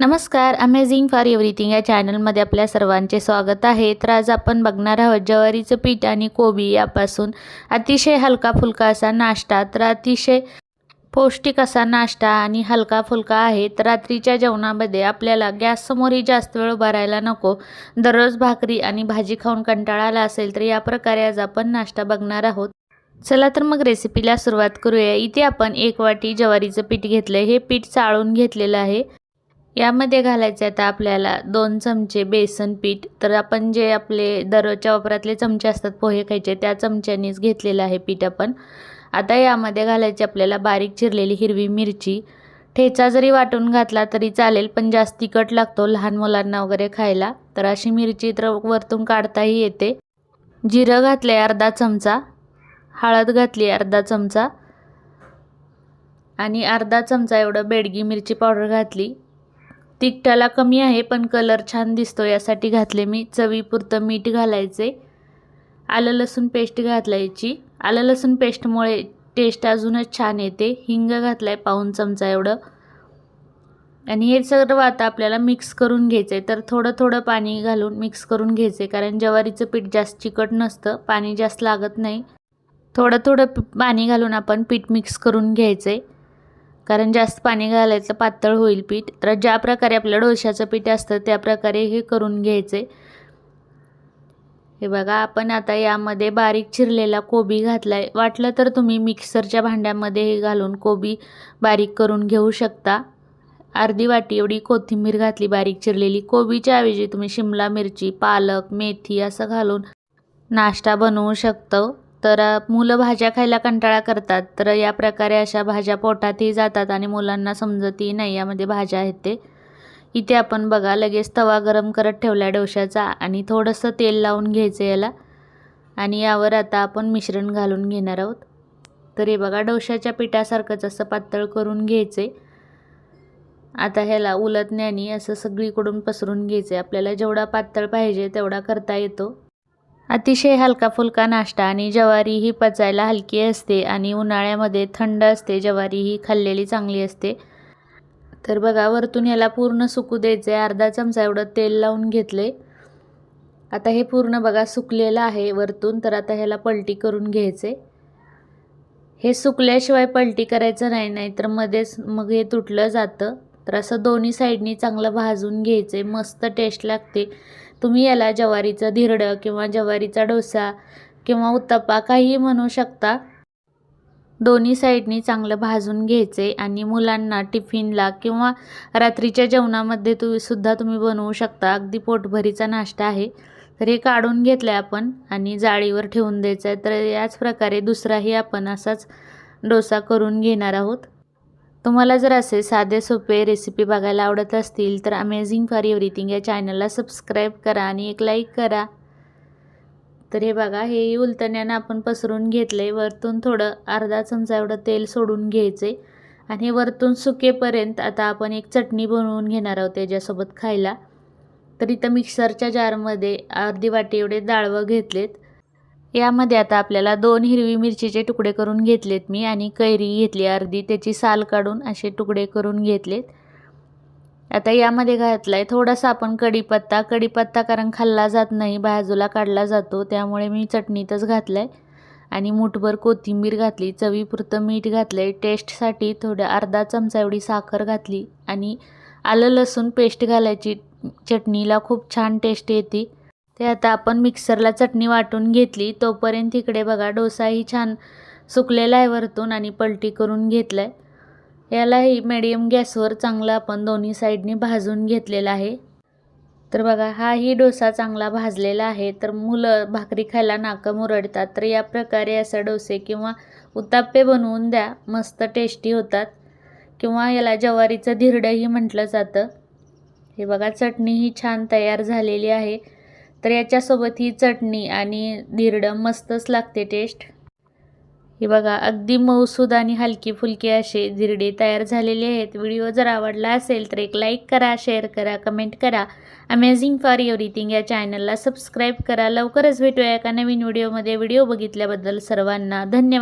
नमस्कार amazing for everything या चॅनलमध्ये आपल्या सर्वांचे स्वागत आहे. तर आज आपण बघणार आहोत ज्वारीचं पीठ आणि कोबी यापासून. अतिशय हलका फुलका असा नाश्ता तर अतिशय पौष्टिक असा नाश्ता आणि हलका फुलका आहे. तर रात्रीच्या जेवणामध्ये आपल्याला गॅससमोरही जास्त वेळ उभारायला नको. दररोज भाकरी आणि भाजी खाऊन कंटाळा आला असेल तर या प्रकारे आज आपण नाश्ता बघणार आहोत. चला तर मग रेसिपीला सुरुवात करूया. इथे आपण एक वाटी ज्वारीचं पीठ घेतलं हे पीठ चाळून घेतलेलं आहे. यामध्ये घालायचे आता आपल्याला दोन चमचे बेसन पीठ. तर आपण जे आपले दररोजच्या वापरातले चमचे असतात पोहे खायचे त्या चमच्यानीच घेतलेलं आहे पीठ आपण. आता यामध्ये घालायची आपल्याला बारीक चिरलेली हिरवी मिरची. ठेचा जरी वाटून घातला तरी चालेल पण जास्त तिखट लागतो लहान मुलांना वगैरे खायला. तर अशी मिरची तर वरतून काढताही येते. जिरं घातलं आहे अर्धा चमचा. हळद घातली अर्धा चमचा. आणि अर्धा चमचा एवढं बेडगी मिरची पावडर घातली. तिखटाला कमी आहे पण कलर छान दिसतो यासाठी घातले मी चवीपुरतं मीठ घालायचे. आलं लसूण पेस्ट घातलायची आलं लसूण पेस्टमुळे टेस्ट अजूनच छान येते. हिंग घातला आहे पाऊन चमचा एवढं. आणि हे सर्व आता आपल्याला मिक्स करून घ्यायचं आहे तर थोडं थोडं पाणी घालून मिक्स करून घ्यायचं आहे कारण ज्वारीचं पीठ जास्त चिकट नसतं. पाणी जास्त लागत नाही. थोडं थोडं पाणी घालून आपण पीठ मिक्स करून घ्यायचं आहे कारण जास्त पाणी घालायचं पातळ होईल पीठ. तर ज्या प्रकारे आपलं डोशाचं पीठ असतं त्या प्रकारे हे करून घ्यायचे. हे बघा आपण आता यामध्ये बारीक चिरलेला कोबी घातला आहे वाटलं तर तुम्ही मिक्सरच्या भांड्यामध्ये हे घालून कोबी बारीक करून घेऊ शकता. अर्धी वाटी एवढी कोथिंबीर घातली बारीक चिरलेली कोबीच्या ऐवजी तुम्ही शिमला मिरची पालक मेथी असं घालून नाश्ता बनवू शकतो. तर मुलं भाज्या खायला कंटाळा करतात. तर या प्रकारे अशा भाज्या पोटातही जातात आणि मुलांना समजतही नाही यामध्ये भाज्या आहेत ते. इथे आपण बघा लगेच तवा गरम करत ठेवला डोशाचा आणि थोडंसं तेल लावून घ्यायचं याला. आणि यावर आता आपण मिश्रण घालून घेणार आहोत. तर हे बघा डोशाच्या पिठासारखंच असं पातळ करून घ्यायचे आता ह्याला उलटण्याने असं सगळीकडून पसरून घ्यायचे आपल्याला जेवढा पातळ पाहिजे तेवढा करता येतो. अतिशय हलका फुलका नाश्ता आणि ज्वारी ही पचायला हलकी असते आणि उन्हाळ्यामध्ये थंड असते ज्वारी ही खाल्लेली चांगली असते. तर बघा वरतून याला पूर्ण सुकू द्यायचं आहे अर्धा चमचा एवढं तेल लावून घेतले आता हे पूर्ण बघा सुकलेलं आहे वरतून तर आता ह्याला पलटी करून घ्यायचे हे सुकल्याशिवाय पलटी करायचं नाही नाही तर मध्येच मग हे तुटलं जातं. तर असं दोन्ही साईडनी चांगलं भाजून घ्यायचं मस्त टेस्ट लागते. तुम्ही याला ज्वारीचं धिरडं किंवा ज्वारीचा डोसा किंवा उत्तप्पा काहीही म्हणू शकता. दोन्ही साईडनी चांगलं भाजून घ्यायचे आणि मुलांना टिफिनला किंवा रात्रीच्या जेवणामध्ये तु सुद्धा तुम्ही बनवू शकता. अगदी पोटभरीचा नाश्ता आहे. तर हे काढून घेतलं आहे आपण आणि जाळीवर ठेवून द्यायचं आहे तर याच प्रकारे दुसराही आपण असाच डोसा करून घेणार आहोत. तुम्हाला जर असे साधे सोपे रेसिपी बघायला आवडत असतील तर अमेझिंग फॉर एव्हरीथिंग या चॅनलला सबस्क्राईब करा आणि एक लाईक करा. तर हे बघा हे उलतण्यानं आपण पसरून घेतलं आहे वरतून थोडं अर्धा चमचा एवढं तेल सोडून घ्यायचे आणि हे वरतून सुकेपर्यंत आता आपण एक चटणी बनवून घेणार आहोत त्याच्यासोबत खायला. तर इथं मिक्सरच्या जारमध्ये अर्धी वाटी एवढे डाळवं घेतलेत. यामध्ये आता आपल्याला दोन हिरवी मिरचीचे तुकडे करून घेतलेत मी आणि कैरी घेतली अर्धी त्याची साल काढून असे तुकडे करून घेतलेत. आता यामध्ये घातला आहे थोडासा आपण कढीपत्ता. कढीपत्ता कारण खाल्ला जात नाही बाजूला काढला जातो त्यामुळे मी चटणीतच घातला आहे आणि मुठभर कोथिंबीर घातली चवीपुरतं मीठ घातलं आहे टेस्टसाठी थोड्या अर्धा चमचा एवढी साखर घातली आणि आलं लसूण पेस्ट घालायची. चटणीला खूप छान टेस्ट येते. ते आता आपण मिक्सरला चटणी वाटून घेतली तोपर्यंत इकडे बघा डोसाही छान सुकलेला आहे वरतून आणि पलटी करून घेतला आहे यालाही मिडियम गॅसवर चांगला आपण दोन्ही साईडनी भाजून घेतलेला आहे. तर बघा हाही डोसा चांगला भाजलेला आहे. तर मुलं भाकरी खायला नाकं मुरडतात. तर या प्रकारे असं डोसे किंवा उत्ताप्पे बनवून द्या. मस्त टेस्टी होतात. किंवा याला ज्वारीचं धिरडंही म्हटलं जातं. हे बघा चटणीही छान तयार झालेली आहे. तर याच्यासोबत ही चटणी आणि धिरडं मस्तच लागते टेस्ट हे बघा अगदी मऊसूद आणि हलकी फुलकी असे धिरडे तयार झालेले आहेत. व्हिडिओ जर आवडला असेल तर एक लाईक करा शेअर करा कमेंट करा. अमेझिंग फॉर एव्हरीथिंग या चॅनलला सबस्क्राईब करा. लवकरच भेटूया एका नवीन व्हिडिओमध्ये व्हिडिओ बघितल्याबद्दल सर्वांना धन्यवाद.